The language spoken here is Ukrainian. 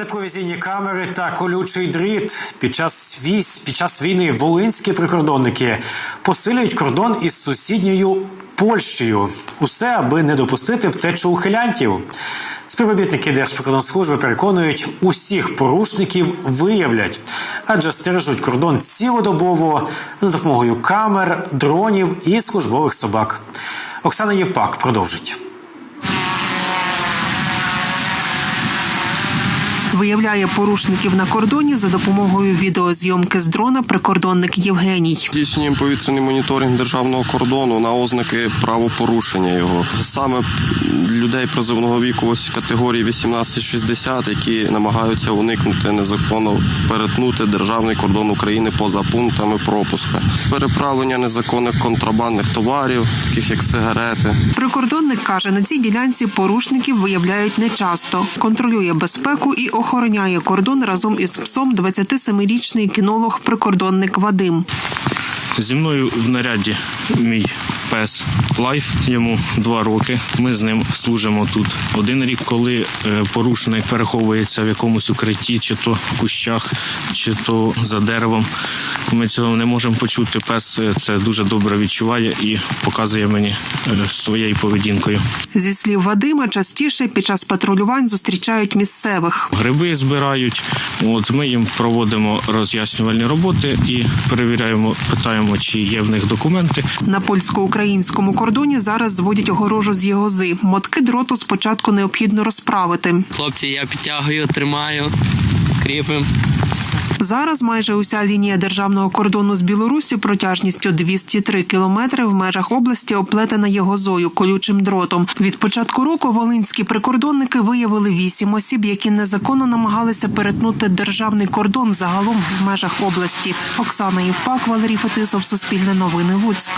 Тепловізійні камери та колючий дріт під час військ під час війни волинські прикордонники посилюють кордон із сусідньою Польщею. Усе аби не допустити втечу ухилянтів. Співробітники Держприкордонслужби переконують, усіх порушників виявлять, адже стережуть кордон цілодобово за допомогою камер, дронів і службових собак. Оксана Євпак продовжить. Виявляє порушників на кордоні за допомогою відеозйомки з дрона прикордонник Євгеній. Здійснюємо повітряний моніторинг державного кордону на ознаки правопорушення його. Саме людей призовного віку ось категорії 18-60, які намагаються уникнути незаконно перетнути державний кордон України поза пунктами пропуска. Переправлення незаконних контрабандних товарів, таких як сигарети. Прикордонник каже, на цій ділянці порушників виявляють нечасто, контролює безпеку і охороняє кордон разом із псом 27-річний кінолог прикордонник Вадим. Зі мною в наряді мій пес Лайф, йому два роки. Ми з ним служимо тут один рік, коли е, порушник переховується в якомусь укритті, чи то в кущах, чи то за деревом. Ми цього не можемо почути. Пес е, це дуже добре відчуває і показує мені е, своєю поведінкою. Зі слів Вадима, частіше під час патрулювань зустрічають місцевих. Гриби збирають. От ми їм проводимо роз'яснювальні роботи і перевіряємо, питаємо, чи є в них документи. На польсько-українському кордоні зараз зводять огорожу з єгози. Мотки дроту спочатку необхідно розправити. Хлопці, я підтягую, тримаю, кріпим. Зараз майже уся лінія державного кордону з Білоруссю протяжністю 203 кілометри в межах області оплетена єгозою колючим дротом. Від початку року волинські прикордонники виявили вісім осіб, які незаконно намагалися перетнути державний кордон загалом в межах області. Оксана Євпак, Валерій Фетисов, Суспільне новини, Луцьк.